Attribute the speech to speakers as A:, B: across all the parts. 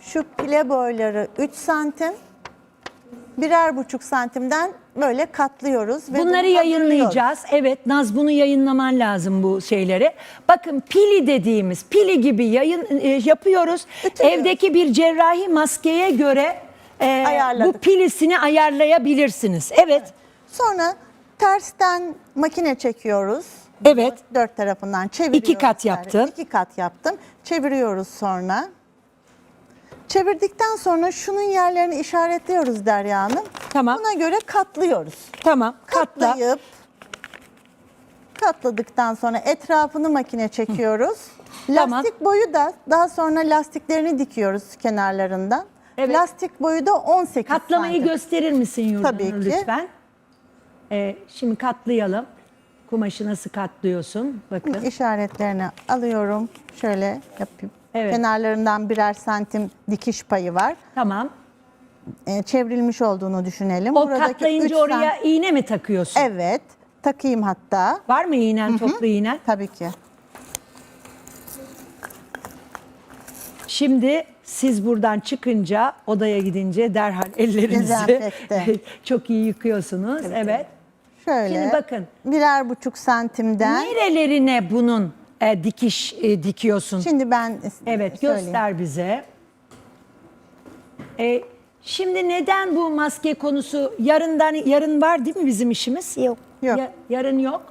A: Şu pile boyları 3 santim. Birer buçuk santimden böyle katlıyoruz. ve
B: Bunları
A: hazırlıyoruz.
B: yayınlayacağız. Evet Naz bunu yayınlaman lazım bu şeyleri. Bakın pili dediğimiz pili gibi yayın e, yapıyoruz.
A: Ütülüyoruz.
B: Evdeki bir cerrahi maskeye göre e, bu
A: Ayarladık.
B: pilisini ayarlayabilirsiniz. Evet.
A: Sonra tersten makine çekiyoruz.
B: Evet.
A: Dört tarafından çeviriyoruz.
B: İki kat
A: yani.
B: yaptın.
A: İki kat yaptım. Çeviriyoruz sonra. Çevirdikten sonra şunun yerlerini işaretliyoruz Derya Hanım.
B: Tamam.
A: Buna göre katlıyoruz.
B: Tamam. Katla.
A: Katlayıp katladıktan sonra etrafını makine çekiyoruz.
B: Tamam.
A: Lastik boyu da daha sonra lastiklerini dikiyoruz kenarlarından.
B: Evet.
A: Lastik boyu da 18
B: Katlamayı
A: santim.
B: gösterir misin Yurdanur
A: Tabii ki.
B: lütfen? E, şimdi katlayalım. Kumaşı nasıl katlıyorsun? Bakın.
A: İşaretlerini alıyorum. Şöyle yapayım.
B: Evet.
A: Kenarlarından birer santim dikiş payı var.
B: Tamam.
A: Ee, çevrilmiş olduğunu düşünelim.
B: O
A: Buradaki
B: katlayınca
A: üç
B: oraya iğne mi takıyorsun?
A: Evet. Takayım hatta.
B: Var mı iğnen, toplu iğnen?
A: Tabii ki.
B: Şimdi siz buradan çıkınca odaya gidince derhal ellerinizi
A: Dezenfekte.
B: çok iyi yıkıyorsunuz. Evet.
A: Şöyle.
B: Şimdi bakın.
A: Birer buçuk santimden.
B: Nerelerine bunun e, dikiş e, dikiyorsun?
A: Şimdi ben
B: evet
A: söyleyeyim.
B: göster bize. E, şimdi neden bu maske konusu yarından yarın var değil mi bizim işimiz?
C: Yok.
A: Yok.
B: Ya- yarın yok.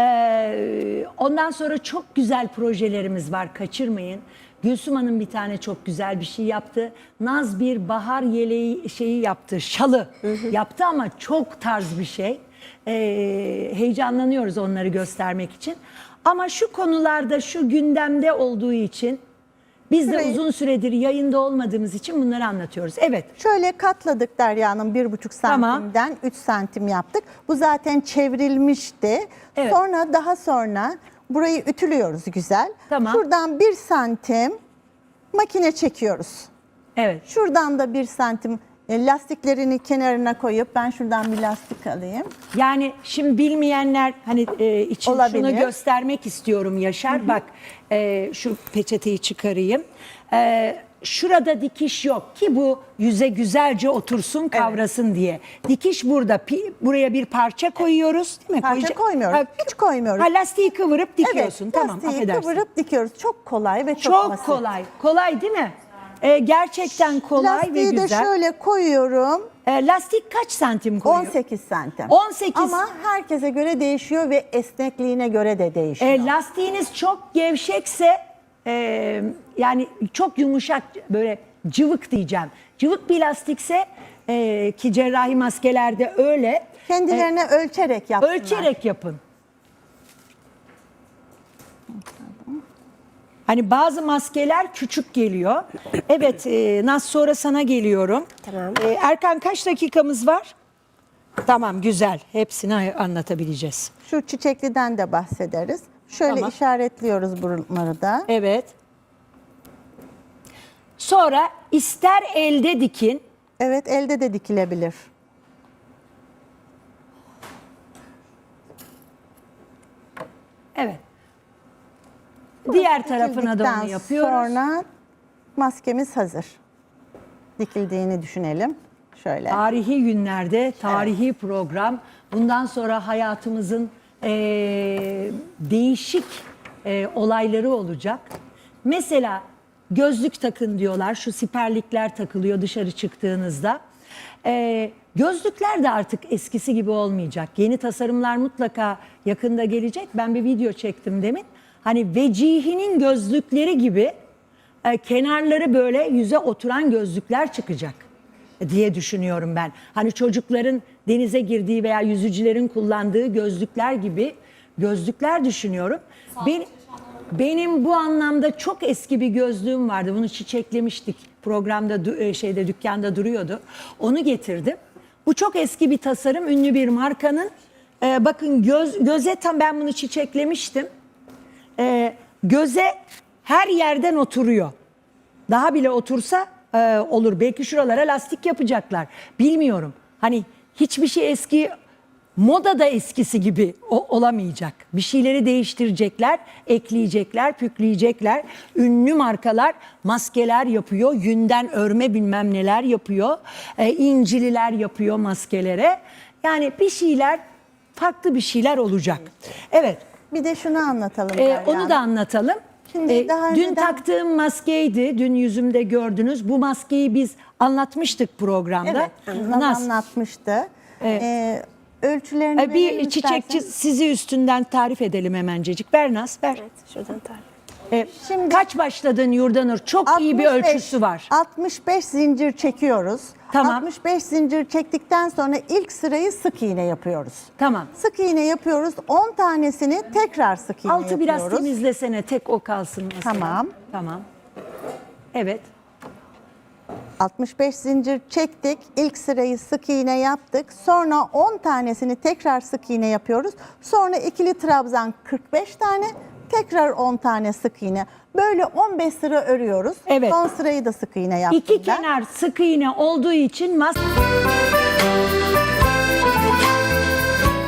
B: Ee, ondan sonra çok güzel projelerimiz var. Kaçırmayın. Gülsüm Hanım bir tane çok güzel bir şey yaptı. Naz bir bahar yeleği şeyi yaptı. Şalı yaptı ama çok tarz bir şey. Ee, heyecanlanıyoruz onları göstermek için. Ama şu konularda şu gündemde olduğu için biz de
A: Şurayı-
B: uzun süredir yayında olmadığımız için bunları anlatıyoruz. Evet.
A: Şöyle katladık Derya'nın bir buçuk
B: Tamam.
A: santimden 3 santim yaptık. Bu zaten çevrilmişti.
B: Evet.
A: Sonra daha sonra burayı ütülüyoruz güzel.
B: Tamam.
A: Şuradan bir santim makine çekiyoruz.
B: Evet.
A: Şuradan da bir santim e, lastiklerini kenarına koyup ben şuradan bir lastik alayım.
B: Yani şimdi bilmeyenler hani e, için
A: Olabilir.
B: şunu göstermek istiyorum Yaşar. Bak e, şu peçeteyi çıkarayım. E, şurada dikiş yok ki bu yüze güzelce otursun kavrasın diye. Dikiş burada. Pi- buraya bir parça koyuyoruz değil mi?
A: Parça
B: Koyacak-
A: koymuyoruz. Hiç koymuyoruz.
B: Ha, lastiği kıvırıp dikiyorsun.
A: Evet,
B: tamam
A: lastiği
B: affedersin.
A: kıvırıp dikiyoruz. Çok kolay ve çok,
B: Çok
A: basit.
B: kolay. Kolay değil mi? E, gerçekten kolay
A: Lastiği
B: ve
A: de
B: güzel.
A: şöyle koyuyorum.
B: E, lastik kaç santim koyuyor?
A: 18 santim.
B: 18.
A: Ama herkese göre değişiyor ve esnekliğine göre de değişiyor.
B: E, lastiğiniz çok gevşekse e, yani çok yumuşak böyle cıvık diyeceğim. Cıvık bir lastikse e, ki cerrahi maskelerde öyle
A: Kendilerine ölçerek yapsınlar.
B: ölçerek yapın. Hani bazı maskeler küçük geliyor. Evet e, Naz sonra sana geliyorum.
C: Tamam.
B: E, Erkan kaç dakikamız var? Tamam güzel. Hepsini anlatabileceğiz.
A: Şu çiçekliden de bahsederiz. Şöyle
B: Tamam.
A: işaretliyoruz bunları da.
B: Evet. Sonra ister elde dikin,
A: Evet elde de dikilebilir.
B: evet. Diğer tarafına da
A: Dikildikten
B: onu yapıyoruz.
A: Sonra maskemiz hazır. Dikildiğini düşünelim. Şöyle.
B: Tarihi günlerde, tarihi program. Bundan sonra hayatımızın eee, değişik eee, olayları olacak. Mesela gözlük takın diyorlar. Şu siperlikler takılıyor dışarı çıktığınızda. Eee, gözlükler de artık eskisi gibi olmayacak. Yeni tasarımlar mutlaka yakında gelecek. Ben bir video çektim demin. Hani vecihinin gözlükleri gibi e, kenarları böyle yüze oturan gözlükler çıkacak diye düşünüyorum ben. Hani çocukların denize girdiği veya yüzücülerin kullandığı gözlükler gibi gözlükler düşünüyorum. Ben, benim bu anlamda çok eski bir gözlüğüm vardı. Bunu çiçeklemiştik. Programda e, şeyde dükkanda duruyordu. Onu getirdim. Bu çok eski bir tasarım, ünlü bir markanın. E, bakın göz göze tam ben bunu çiçeklemiştim. E, göze her yerden oturuyor. Daha bile otursa e, olur. Belki şuralara lastik yapacaklar. Bilmiyorum. Hani hiçbir şey eski moda da eskisi gibi o- olamayacak. Bir şeyleri değiştirecekler, ekleyecekler, pükleyecekler. Ünlü markalar maskeler yapıyor, yünden örme bilmem neler yapıyor. E, incililer yapıyor maskelere. Yani bir şeyler, farklı bir şeyler olacak. Evet,
A: Bir de şunu anlatalım.
B: e,
A: Derya
B: onu da anlatalım.
A: Şimdi
B: E,
A: daha
B: dün
A: önceden-
B: taktığım maskeydi, dün yüzümde gördünüz. Bu maskeyi biz anlatmıştık programda.
A: Evet,
B: Nasıl?
A: anlatmıştı.
B: Evet.
A: Ee, ölçülerini
B: E, Bir çiçekçi
A: istersen.
B: sizi üstünden tarif edelim hemencecik. Ver Naz, ver.
C: Evet, şuradan tarif.
B: E,
A: Şimdi-
B: kaç başladın Yurdanur? Çok iyi bir
A: 65
B: ölçüsü var.
A: 65 zincir çekiyoruz.
B: Tamam.
A: 65 zincir çektikten sonra ilk sırayı sık iğne yapıyoruz.
B: Tamam.
A: Sık iğne yapıyoruz. 10 tanesini tekrar sık iğne
B: Altı biraz
A: yapıyoruz.
B: temizlesene. Tek o kalsın mesela.
A: Tamam.
B: Tamam. Evet.
A: 65 zincir çektik. İlk sırayı sık iğne yaptık. Sonra 10 tanesini tekrar sık iğne yapıyoruz. Sonra ikili trabzan 45 tane. Tekrar 10 tane sık iğne. Böyle 15 sıra örüyoruz.
B: Evet.
A: Son sırayı da sık iğne yaptım
B: İki
A: ben.
B: kenar sık iğne olduğu için mas